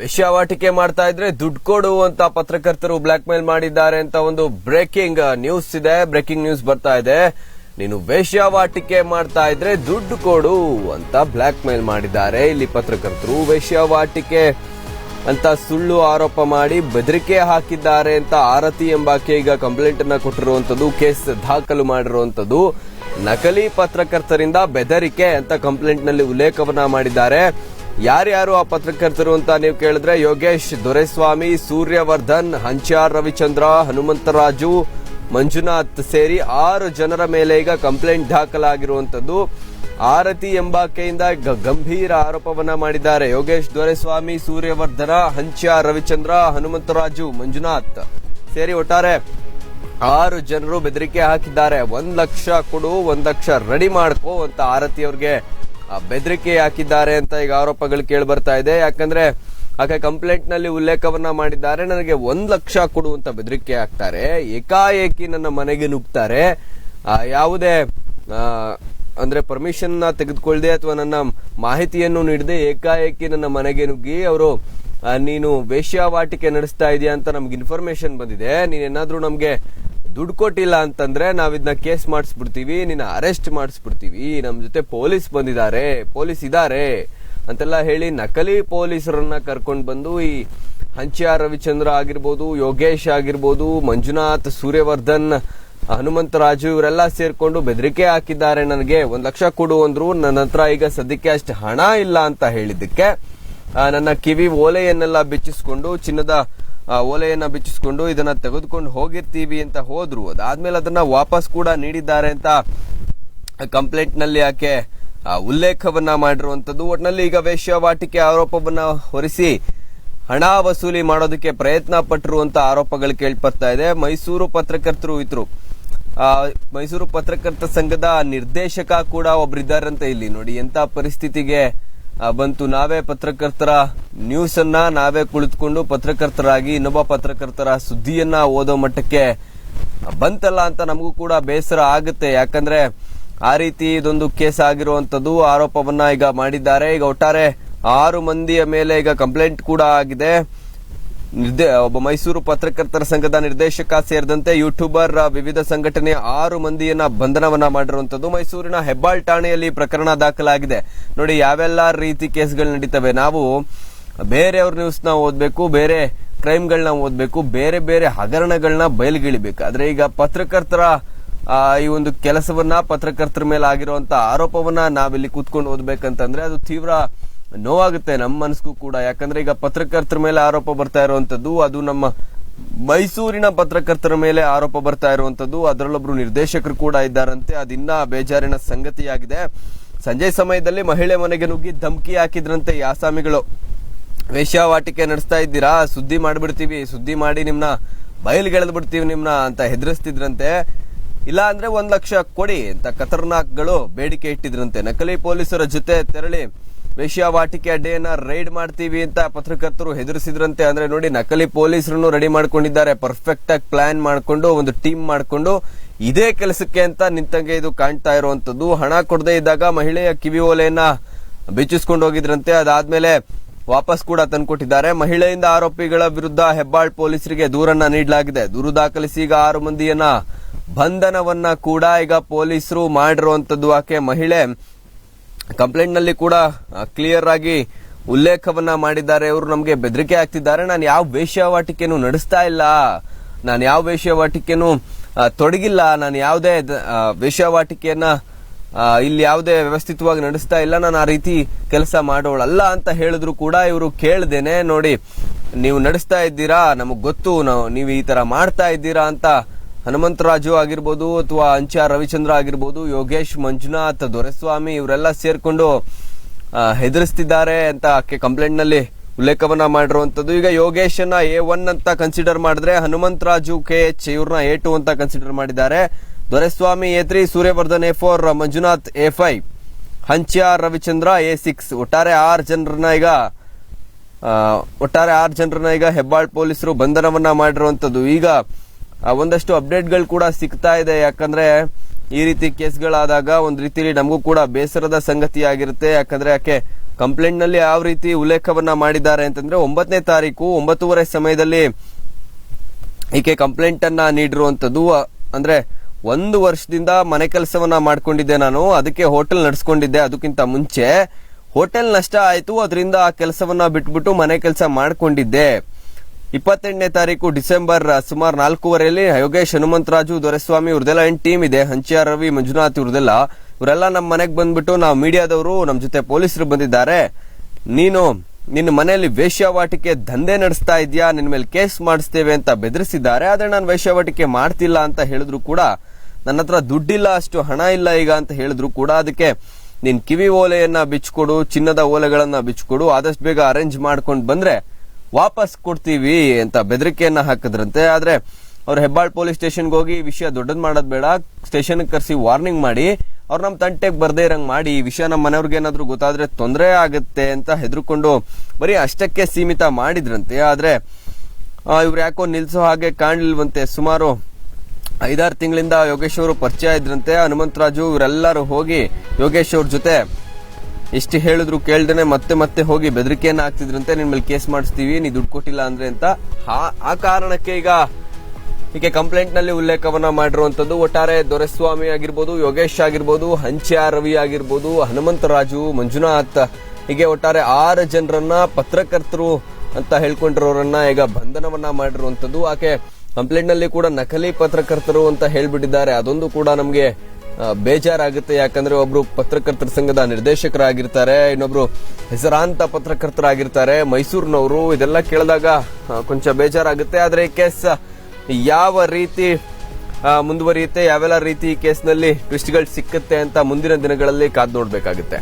ವೇಶ್ಯಾವಾಟಿಕೆ ಮಾಡ್ತಾ ಇದ್ರೆ ದುಡ್ಡು ಕೊಡು ಅಂತ ಪತ್ರಕರ್ತರು ಬ್ಲಾಕ್ ಮೇಲ್ ಮಾಡಿದ್ದಾರೆ ಅಂತ ಒಂದು ಬ್ರೇಕಿಂಗ್ ನ್ಯೂಸ್ ಇದೆ. ಬ್ರೇಕಿಂಗ್ ನ್ಯೂಸ್ ಬರ್ತಾ ಇದೆ. ನೀನು ವೇಶ್ಯಾವಾಟಿಕೆ ಮಾಡ್ತಾ ಇದ್ರೆ ದುಡ್ಡು ಕೊಡು ಅಂತ ಬ್ಲಾಕ್ ಮೇಲ್ ಮಾಡಿದ್ದಾರೆ. ಇಲ್ಲಿ ಪತ್ರಕರ್ತರು ವೇಶ್ಯಾವಾಟಿಕೆ ಅಂತ ಸುಳ್ಳು ಆರೋಪ ಮಾಡಿ ಬೆದರಿಕೆ ಹಾಕಿದ್ದಾರೆ ಅಂತ ಆರತಿ ಎಂಬಾಕೆ ಈಗ ಕಂಪ್ಲೇಂಟ್ ಅನ್ನ ಕೊಟ್ಟಿರುವಂತದ್ದು, ಕೇಸ್ ದಾಖಲು ಮಾಡಿರುವಂತದ್ದು. ನಕಲಿ ಪತ್ರಕರ್ತರಿಂದ ಬೆದರಿಕೆ ಅಂತ ಕಂಪ್ಲೇಂಟ್ನಲ್ಲಿ ಉಲ್ಲೇಖವನ್ನ ಮಾಡಿದ್ದಾರೆ. ಯಾರ್ಯಾರು ಆ ಪತ್ರಕರ್ತರು ಅಂತ ನೀವು ಕೇಳಿದ್ರೆ ಯೋಗೇಶ್ ದೊರೆಸ್ವಾಮಿ, ಸೂರ್ಯವರ್ಧನ್ ಹಂಚಾರ್ ರವಿಚಂದ್ರ, ಹನುಮಂತರಾಜು, ಮಂಜುನಾಥ್ ಸೇರಿ ಆರು ಜನರ ಮೇಲೆ ಈಗ ಕಂಪ್ಲೇಂಟ್ ದಾಖಲಾಗಿರುವಂತದ್ದು ಆರತಿ ಎಂಬಾಕೆಯಿಂದ ಗಂಭೀರ ಆರೋಪವನ್ನ ಮಾಡಿದ್ದಾರೆ. ಯೋಗೇಶ್ ದೊರೆಸ್ವಾಮಿ, ಸೂರ್ಯವರ್ಧನ ಹಂಚಾರ್ ರವಿಚಂದ್ರ, ಹನುಮಂತರಾಜು, ಮಂಜುನಾಥ್ ಸೇರಿ ಒಟ್ಟಾರೆ ಆರು ಜನರು ಬೆದರಿಕೆ ಹಾಕಿದ್ದಾರೆ. ಒಂದ್ ಲಕ್ಷ ಕೊಡು, ಒಂದ್ ಲಕ್ಷ ರೆಡಿ ಮಾಡ್ಕೋ ಅಂತ ಆರತಿ ಅವ್ರಿಗೆ ಬೆದರಿಕೆ ಹಾಕಿದ್ದಾರೆ ಅಂತ ಈಗ ಆರೋಪಗಳು ಕೇಳಿ ಬರ್ತಾ ಇದೆ. ಯಾಕಂದ್ರೆ ಆಕೆ ಕಂಪ್ಲೇಂಟ್ನಲ್ಲಿ ಉಲ್ಲೇಖವನ್ನ ಮಾಡಿದ್ದಾರೆ. ನನಗೆ ಒಂದ್ ಲಕ್ಷ ಕೊಡುವಂತ ಬೆದರಿಕೆ ಹಾಕ್ತಾರೆ. ಏಕಾಏಕಿ ನನ್ನ ಮನೆಗೆ ನುಗ್ತಾರೆ. ಯಾವುದೇ ಅಂದ್ರೆ ಪರ್ಮಿಷನ್ನ ತೆಗೆದುಕೊಳ್ಳದೆ ಅಥವಾ ನನ್ನ ಮಾಹಿತಿಯನ್ನು ನೀಡದೆ ಏಕಾಏಕಿ ನನ್ನ ಮನೆಗೆ ನುಗ್ಗಿ ಅವರು ನೀನು ವೇಶ್ಯಾವಾಟಿಕೆ ನಡೆಸ್ತಾ ಇದೆಯಾ ಅಂತ ನಮ್ಗೆ ಇನ್ಫಾರ್ಮೇಶನ್ ಬಂದಿದೆ. ನೀನೇನಾದ್ರೂ ನಮ್ಗೆ ದುಡ್ಡು ಕೊಟ್ಟಿಲ್ಲ ಅಂತಂದ್ರೆ ನಾವ್ ಇದನ್ನ ಕೇಸ್ ಮಾಡಿಸ್ಬಿಡ್ತೀವಿ, ನಿನ್ನ ಅರೆಸ್ಟ್ ಮಾಡಿಸ್ಬಿಡ್ತೀವಿ. ನಮ್ ಜೊತೆ ಪೊಲೀಸ್ ಬಂದಿದ್ದಾರೆ ಪೊಲೀಸ್ ಇದ್ದಾರೆ ಅಂತೆಲ್ಲ ಹೇಳಿ ನಕಲಿ ಪೊಲೀಸರನ್ನ ಕರ್ಕೊಂಡು ಬಂದು ಈ ಹಂಚ್ಯ ರವಿಚಂದ್ರ ಆಗಿರ್ಬೋದು, ಯೋಗೇಶ್ ಆಗಿರ್ಬೋದು, ಮಂಜುನಾಥ್, ಸೂರ್ಯವರ್ಧನ್ ಹನುಮಂತರಾಜು ಇವರೆಲ್ಲ ಸೇರ್ಕೊಂಡು ಬೆದರಿಕೆ ಹಾಕಿದ್ದಾರೆ ನನಗೆ. ಒಂದ್ ಲಕ್ಷ ಕೊಡು ಅಂದ್ರು, ನನ್ನ ಹತ್ರ ಈಗ ಸದ್ಯಕ್ಕೆ ಅಷ್ಟು ಹಣ ಇಲ್ಲ ಅಂತ ಹೇಳಿದ್ದಕ್ಕೆ ನನ್ನ ಕಿವಿ ಓಲೆಯನ್ನೆಲ್ಲ ಬಿಚ್ಚಿಸ್ಕೊಂಡು ಚಿನ್ನದ ಓಲೆಯನ್ನ ಬಿಚ್ಚಿಸ್ಕೊಂಡು ಇದನ್ನ ತೆಗೆದುಕೊಂಡು ಹೋಗಿರ್ತೀವಿ ಅಂತ ಹೋದ್ರು. ಅದಾದ್ಮೇಲೆ ಅದನ್ನ ವಾಪಸ್ ಕೂಡ ನೀಡಿದ್ದಾರೆ ಅಂತ ಕಂಪ್ಲೇಂಟ್ನಲ್ಲಿ ಆಕೆ ಆ, ಉಲ್ಲೇಖವನ್ನ ಮಾಡಿರುವಂತದ್ದು ಒಟ್ನಲ್ಲಿ ಈಗ ವೇಶ್ಯಾವಾಟಿಕೆ ಆರೋಪವನ್ನ ಹೊರಿಸಿ ಹಣ ವಸೂಲಿ ಮಾಡೋದಕ್ಕೆ ಪ್ರಯತ್ನ ಪಟ್ಟರು ಅಂತ ಆರೋಪಗಳು ಕೇಳ್ಪಡ್ತಾ ಇದೆ. ಮೈಸೂರು ಪತ್ರಕರ್ತರು ಇದ್ರು. ಆ, ಮೈಸೂರು ಪತ್ರಕರ್ತ ಸಂಘದ ನಿರ್ದೇಶಕ ಕೂಡ ಒಬ್ರಿದ್ದಾರಂತೆ ಇಲ್ಲಿ ನೋಡಿ. ಎಂತ ಪರಿಸ್ಥಿತಿಗೆ ಆ, ಬಂತು. ನಾವೇ ಪತ್ರಕರ್ತರ ನ್ಯೂಸ್ ಅನ್ನ ನಾವೇ ಕುಳಿತುಕೊಂಡು ಪತ್ರಕರ್ತರಾಗಿ ಇನ್ನೊಬ್ಬ ಪತ್ರಕರ್ತರ ಸುದ್ದಿಯನ್ನ ಓದೋ ಮಟ್ಟಕ್ಕೆ ಬಂತಲ್ಲ ಅಂತ ನಮಗೂ ಕೂಡ ಬೇಸರ ಆಗುತ್ತೆ. ಯಾಕಂದ್ರೆ ಆ ರೀತಿ ಇದೊಂದು ಕೇಸ್ ಆಗಿರುವಂತದ್ದು ಆರೋಪವನ್ನ ಈಗ ಮಾಡಿದ್ದಾರೆ. ಈಗ ಒಟ್ಟಾರೆ ಆರು ಮಂದಿಯ ಮೇಲೆ ಈಗ ಕಂಪ್ಲೇಂಟ್ ಕೂಡ ಆಗಿದೆ. ನಿರ್ದೇ ಒಬ್ಬ ಮೈಸೂರು ಪತ್ರಕರ್ತರ ಸಂಘದ ನಿರ್ದೇಶಕ ಸೇರಿದಂತೆ ಯೂಟ್ಯೂಬರ್ ವಿವಿಧ ಸಂಘಟನೆಯ ಆರು ಮಂದಿಯನ್ನ ಬಂಧನವನ್ನ ಮಾಡಿರುವಂತದ್ದು ಮೈಸೂರಿನ ಹೆಬ್ಬಾಳ್ ಠಾಣೆಯಲ್ಲಿ ಪ್ರಕರಣ ದಾಖಲಾಗಿದೆ. ನೋಡಿ, ಯಾವೆಲ್ಲ ರೀತಿ ಕೇಸ್ಗಳು ನಡೀತವೆ? ನಾವು ಬೇರೆಯವ್ರ ನ್ಯೂಸ್ನ ಓದ್ಬೇಕು, ಬೇರೆ ಕ್ರೈಮ್ಗಳನ್ನ ಓದ್ಬೇಕು, ಬೇರೆ ಬೇರೆ ಹಗರಣಗಳನ್ನ ಬಯಲುಗಿಳಿಬೇಕು. ಆದ್ರೆ ಈಗ ಪತ್ರಕರ್ತರ ಈ ಒಂದು ಕೆಲಸವನ್ನ ಪತ್ರಕರ್ತರ ಮೇಲೆ ಆಗಿರುವಂತ ಆರೋಪವನ್ನ ನಾವಿಲ್ಲಿ ಕೂತ್ಕೊಂಡು ಓದ್ಬೇಕಂತಂದ್ರೆ ಅದು ತೀವ್ರ ನೋವಾಗುತ್ತೆ ನಮ್ಮ ಮನಸ್ಗೂ ಕೂಡ. ಯಾಕಂದ್ರೆ ಈಗ ಪತ್ರಕರ್ತರ ಮೇಲೆ ಆರೋಪ ಬರ್ತಾ ಇರುವಂತದ್ದು, ಅದು ನಮ್ಮ ಮೈಸೂರಿನ ಪತ್ರಕರ್ತರ ಮೇಲೆ ಆರೋಪ ಬರ್ತಾ ಇರುವಂತದ್ದು. ಅದರಲ್ಲೊಬ್ರು ನಿರ್ದೇಶಕರು ಕೂಡ ಇದ್ದಾರಂತೆ. ಅದಿನ್ನ ಬೇಜಾರಿನ ಸಂಗತಿಯಾಗಿದೆ. ಸಂಜೆ ಸಮಯದಲ್ಲಿ ಮಹಿಳೆ ಮನೆಗೆ ನುಗ್ಗಿ ಧಮಕಿ ಹಾಕಿದ್ರಂತೆ ಯಾಸಾಮಿಗಳು ವೇಶ್ಯಾವಾಟಿಕೆ ನಡೆಸ್ತಾ ಇದ್ದೀರಾ? ಸುದ್ದಿ ಮಾಡಿಬಿಡ್ತೀವಿ. ಸುದ್ದಿ ಮಾಡಿ ನಿಮ್ನ ಬಯಲ್ಗೆಳೆದು ಬಿಡ್ತೀವಿ ನಿಮ್ನ ಅಂತ ಹೆದರಿಸ್ತಿದ್ರಂತೆ. ಇಲ್ಲ ಅಂದ್ರೆ ಒಂದ್ ಲಕ್ಷ ಕೊಡಿ ಅಂತ ಖತರ್ನಾಕ್ಗಳು ಬೇಡಿಕೆ ಇಟ್ಟಿದ್ರಂತೆ. ನಕಲಿ ಪೊಲೀಸರ ಜೊತೆ ತೆರಳಿ ವೇಶ್ಯಾವಾಟಿಕೆ ಅಡ್ಡೆಯನ್ನ ರೈಡ್ ಮಾಡ್ತೀವಿ ಅಂತ ಪತ್ರಕರ್ತರು ಹೆದರಿಸಿದ್ರಂತೆ. ಅಂದ್ರೆ ನೋಡಿ, ನಕಲಿ ಪೊಲೀಸರನ್ನು ರೆಡಿ ಮಾಡ್ಕೊಂಡಿದ್ದಾರೆ. ಪರ್ಫೆಕ್ಟ್ ಆಗಿ ಪ್ಲಾನ್ ಮಾಡ್ಕೊಂಡು, ಒಂದು ಟೀಮ್ ಮಾಡ್ಕೊಂಡು, ಇದೇ ಕೆಲಸಕ್ಕೆ ಅಂತ ನಿಂತಂಗೆ ಇದು ಕಾಣ್ತಾ ಇರುವಂತದ್ದು ಹಣ ಕೊಡದೇ ಇದ್ದಾಗ ಮಹಿಳೆಯ ಕಿವಿ ಓಲೆಯನ್ನ ಬಿಚ್ಚಿಸ್ಕೊಂಡು ಹೋಗಿದ್ರಂತೆ. ಅದಾದ್ಮೇಲೆ ವಾಪಸ್ ಕೂಡ ತಂದುಕೊಟ್ಟಿದ್ದಾರೆ. ಮಹಿಳೆಯಿಂದ ಆರೋಪಿಗಳ ವಿರುದ್ಧ ಹೆಬ್ಬಾಳ್ ಪೊಲೀಸರಿಗೆ ದೂರನ್ನ ನೀಡಲಾಗಿದೆ. ದೂರು ದಾಖಲಿಸಿ ಈಗ ಆರು ಮಂದಿಯನ್ನ ಬಂಧನವನ್ನ ಕೂಡ ಈಗ ಪೊಲೀಸರು ಮಾಡಿರುವಂತದ್ದು ಆಕೆ ಮಹಿಳೆ. ಕಂಪ್ಲೇಂಟ್ನಲ್ಲಿ ಕೂಡ ಕ್ಲಿಯರ್ ಆಗಿ ಉಲ್ಲೇಖವನ್ನ ಮಾಡಿದ್ದಾರೆ. ಇವರು ನಮಗೆ ಬೆದರಿಕೆ ಆಗ್ತಿದ್ದಾರೆ ನಾನು ಯಾವ ವೇಶ್ಯಾವಾಟಿಕೆನು ನಡೆಸ್ತಾ ಇಲ್ಲ. ನಾನು ಯಾವ ವೇಶ್ಯಾವಾಟಿಕೆನು ತೊಡಗಿಲ್ಲ. ನಾನು ಯಾವುದೇ ವೇಶ್ಯಾವಾಟಿಕೆಯನ್ನ ಇಲ್ಲಿ ಯಾವುದೇ ವ್ಯವಸ್ಥಿತವಾಗಿ ನಡೆಸ್ತಾ ಇಲ್ಲ. ನಾನು ಆ ರೀತಿ ಕೆಲಸ ಮಾಡೋಳಲ್ಲ ಅಂತ ಹೇಳಿದ್ರು ಕೂಡ ಇವರು ಕೇಳ್ದೇನೆ ನೋಡಿ, ನೀವು ನಡೆಸ್ತಾ ಇದ್ದೀರಾ? ನಮಗ್ ಗೊತ್ತು, ನಾವು, ನೀವು ಈ ತರ ಮಾಡ್ತಾ ಇದ್ದೀರಾ ಅಂತ ಹನುಮಂತರಾಜು ಆಗಿರ್ಬೋದು ಅಥವಾ ಆರ್ ರವಿಚಂದ್ರ ಆಗಿರ್ಬೋದು, ಯೋಗೇಶ್, ಮಂಜುನಾಥ್, ದೊರೆಸ್ವಾಮಿ ಇವರೆಲ್ಲ ಸೇರ್ಕೊಂಡು ಹೆದರಿಸ್ತಿದ್ದಾರೆ ಅಂತ ಕಂಪ್ಲೇಂಟ್ನಲ್ಲಿ ಉಲ್ಲೇಖವನ್ನ ಮಾಡಿರುವಂತದ್ದು ಈಗ ಯೋಗೇಶನ್ನ ಎ ಒನ್ ಅಂತ ಕನ್ಸಿಡರ್ ಮಾಡಿದ್ರೆ ಹನುಮಂತರಾಜು ಕೆ ಎಚ್ ಇವ್ರನ್ನ ಎ ಟು ಅಂತ ಕನ್ಸಿಡರ್ ಮಾಡಿದ್ದಾರೆ. Doreswamy A three, Suryavardhan A four, Manjunath A five, Hanchya Ravichandra A six, ಒಟ್ಟಾರೆ ಆರು ಜನರನ್ನ ಈಗ ಒಟ್ಟಾರೆ ಆರು ಜನರನ್ನ ಈಗ ಹೆಬ್ಬಾಳ್ ಪೊಲೀಸರು ಬಂಧನವನ್ನ ಮಾಡಿರುವಂತದ್ದು ಈಗ ಒಂದಷ್ಟು ಅಪ್ಡೇಟ್ಗಳು ಕೂಡ ಸಿಗ್ತಾ ಇದೆ. ಯಾಕಂದ್ರೆ ಈ ರೀತಿ ಕೇಸ್ಗಳಾದಾಗ ಒಂದ್ ರೀತಿಲಿ ನಮಗೂ ಕೂಡ ಬೇಸರದ ಸಂಗತಿ ಆಗಿರುತ್ತೆ ಯಾಕಂದ್ರೆ ಯಾಕೆ ಕಂಪ್ಲೇಂಟ್ನಲ್ಲಿ ಯಾವ ರೀತಿ ಉಲ್ಲೇಖವನ್ನ ಮಾಡಿದ್ದಾರೆ ಅಂತಂದ್ರೆ ಒಂಬತ್ತನೇ ತಾರೀಕು ಒಂಬತ್ತೂವರೆ ಸಮಯದಲ್ಲಿ ಈಕೆ ಕಂಪ್ಲೇಂಟ್ ಅನ್ನ ನೀಡಿರುವಂತದ್ದು ಅಂದ್ರೆ ಒಂದು ವರ್ಷದಿಂದ ಮನೆ ಕೆಲಸವನ್ನ ಮಾಡ್ಕೊಂಡಿದ್ದೆ ನಾನು. ಅದಕ್ಕೆ ಹೋಟೆಲ್ ನಡೆಸ್ಕೊಂಡಿದ್ದೆ ಅದಕ್ಕಿಂತ ಮುಂಚೆ. ಹೋಟೆಲ್ ನಷ್ಟ ಆಯ್ತು. ಅದರಿಂದ ಆ ಕೆಲಸವನ್ನ ಬಿಟ್ಬಿಟ್ಟು ಮನೆ ಕೆಲಸ ಮಾಡ್ಕೊಂಡಿದ್ದೆ. ಇಪ್ಪತ್ತೆಂಟನೇ ತಾರೀಕು ಡಿಸೆಂಬರ್ ಸುಮಾರು ನಾಲ್ಕೂವರೆಯಲ್ಲಿ ಯೋಗೇಶ್ ಹನುಮಂತರಾಜು, ದೊರೆಸ್ವಾಮಿ ಇವ್ರದೆಲ್ಲ ಏನ್ ಟೀಮ್ ಇದೆ. ಹಂಚಿಯ ರವಿ, ಮಂಜುನಾಥ್ ಇವ್ರದೆಲ್ಲ ಇವರೆಲ್ಲ ನಮ್ಮ ಮನೆಗೆ ಬಂದ್ಬಿಟ್ಟು ನಾವು ಮೀಡಿಯಾದವರು ನಮ್ಮ ಜೊತೆ ಪೊಲೀಸರು ಬಂದಿದ್ದಾರೆ. ನೀನು, ನಿನ್ನ ಮನೆಯಲ್ಲಿ ವೇಶ್ಯಾವಾಟಿಕೆ ದಂಧೆ ನಡೆಸ್ತಾ ಇದೆಯಾ? ನಿನ್ನ ಮೇಲೆ ಕೇಸ್ ಮಾಡಿಸ್ತೇವೆ ಅಂತ ಬೆದರಿಸಿದ್ದಾರೆ. ಆದರೆ ನಾನು ವೇಶ್ಯಾವಾಟಿಕೆ ಮಾಡ್ತಿಲ್ಲ ಅಂತ ಹೇಳಿದ್ರು ಕೂಡ, ನನ್ನ ಹತ್ರ ದುಡ್ಡಿಲ್ಲ, ಅಷ್ಟು ಹಣ ಇಲ್ಲ ಈಗ ಅಂತ ಹೇಳಿದ್ರು ಕೂಡ. ಅದಕ್ಕೆ ನೀನ್ ಕಿವಿ ಓಲೆಯನ್ನ ಬಿಚ್ಚಿಕೊಡು ಚಿನ್ನದ ಓಲೆಗಳನ್ನ ಬಿಚ್ಚಿಕೊಡು ಆದಷ್ಟು ಬೇಗ ಅರೇಂಜ್ ಮಾಡ್ಕೊಂಡು ಬಂದ್ರೆ ವಾಪಸ್ ಕೊಡ್ತೀವಿ ಅಂತ ಬೆದರಿಕೆಯನ್ನ ಹಾಕಿದ್ರಂತೆ. ಆದ್ರೆ ಅವ್ರು ಹೆಬ್ಬಾಳ್ ಪೊಲೀಸ್ ಸ್ಟೇಷನ್ಗೆ ಹೋಗಿ ವಿಷಯ ದೊಡ್ಡದ್ ಮಾಡೋದ್ ಬೇಡ. ಸ್ಟೇಷನ್ ಕರೆಸಿ ವಾರ್ನಿಂಗ್ ಮಾಡಿ. ಅವ್ರು ನಮ್ಮ ತಂಟೆಗೆ ಬರ್ದೇ ಇರಂಗ್ ಮಾಡಿ. ಈ ವಿಷಯ ನಮ್ಮ ಮನೆಯವ್ರಿಗೆ ಏನಾದ್ರು ಗೊತ್ತಾದ್ರೆ ತೊಂದರೆ ಆಗುತ್ತೆ ಅಂತ ಹೆದರ್ಕೊಂಡು ಬರೀ ಅಷ್ಟಕ್ಕೆ ಸೀಮಿತ ಮಾಡಿದ್ರಂತೆ. ಆದ್ರೆ ಇವ್ರು ಯಾಕೋ ನಿಲ್ಸೋ ಹಾಗೆ ಕಾಣ್ಲಿಲ್ವಂತೆ. ಸುಮಾರು ಐದಾರು ತಿಂಗಳಿಂದ ಯೋಗೇಶ್ ಅವರು ಪರಿಚಯ ಇದ್ರಂತೆ. ಹನುಮಂತರಾಜು ಇವರೆಲ್ಲರೂ ಹೋಗಿ ಯೋಗೇಶ್ ಅವ್ರ ಜೊತೆ ಎಷ್ಟು ಹೇಳಿದ್ರು ಕೇಳ್ದೇನೆ ಮತ್ತೆ ಮತ್ತೆ ಹೋಗಿ ಬೆದರಿಕೆಯನ್ನ ಹಾಕ್ತಿದ್ರಂತೆ, ನಿನ್ ಮೇಲೆ ಕೇಸ್ ಮಾಡಿಸ್ತೀವಿ, ನೀ ದುಡ್ಡು ಕೊಟ್ಟಿಲ್ಲ ಅಂದ್ರೆ ಅಂತ. ಆ- ಕಾರಣಕ್ಕೆ ಈಗ ಹೀಗೆ ಕಂಪ್ಲೇಂಟ್ನಲ್ಲಿ ಉಲ್ಲೇಖವನ್ನ ಮಾಡಿರುವಂತದ್ದು ಒಟ್ಟಾರೆ ದೊರೆಸ್ವಾಮಿ ಆಗಿರ್ಬೋದು, ಯೋಗೇಶ್ ಆಗಿರ್ಬೋದು, ಹಂಚ್ಯ ರವಿ ಆಗಿರ್ಬೋದು ಹನುಮಂತರಾಜು ಮಂಜುನಾಥ್, ಹೀಗೆ ಒಟ್ಟಾರೆ ಆರು ಜನರನ್ನ ಪತ್ರಕರ್ತರು ಅಂತ ಹೇಳ್ಕೊಂಡಿರೋರನ್ನ ಈಗ ಬಂಧನವನ್ನ ಮಾಡಿರುವಂತದ್ದು ಆಕೆ ಕಂಪ್ಲೇಂಟ್ನಲ್ಲಿ ಕೂಡ ನಕಲಿ ಪತ್ರಕರ್ತರು ಅಂತ ಹೇಳ್ಬಿಟ್ಟಿದ್ದಾರೆ. ಅದೊಂದು ಕೂಡ ನಮ್ಗೆ ಬೇಜಾರಾಗುತ್ತೆ. ಯಾಕಂದ್ರೆ ಒಬ್ರು ಪತ್ರಕರ್ತರ ಸಂಘದ ನಿರ್ದೇಶಕರಾಗಿರ್ತಾರೆ, ಇನ್ನೊಬ್ರು ಹೆಸರಾಂತ ಪತ್ರಕರ್ತರಾಗಿರ್ತಾರೆ. ಮೈಸೂರಿನವರು ಇದೆಲ್ಲ ಕೇಳಿದಾಗ ಕೊಂಚ ಬೇಜಾರಾಗುತ್ತೆ. ಆದ್ರೆ ಈ ಕೇಸ್, ಯಾವ ರೀತಿ ಮುಂದುವರಿಯುತ್ತೆ, ಯಾವೆಲ್ಲ ರೀತಿ ಈ ಕೇಸ್ನಲ್ಲಿ ಟ್ವಿಸ್ಟ್ಗಳು ಸಿಕ್ಕುತ್ತೆ ಅಂತ ಮುಂದಿನ ದಿನಗಳಲ್ಲಿ ಕಾದು ನೋಡ್ಬೇಕಾಗುತ್ತೆ.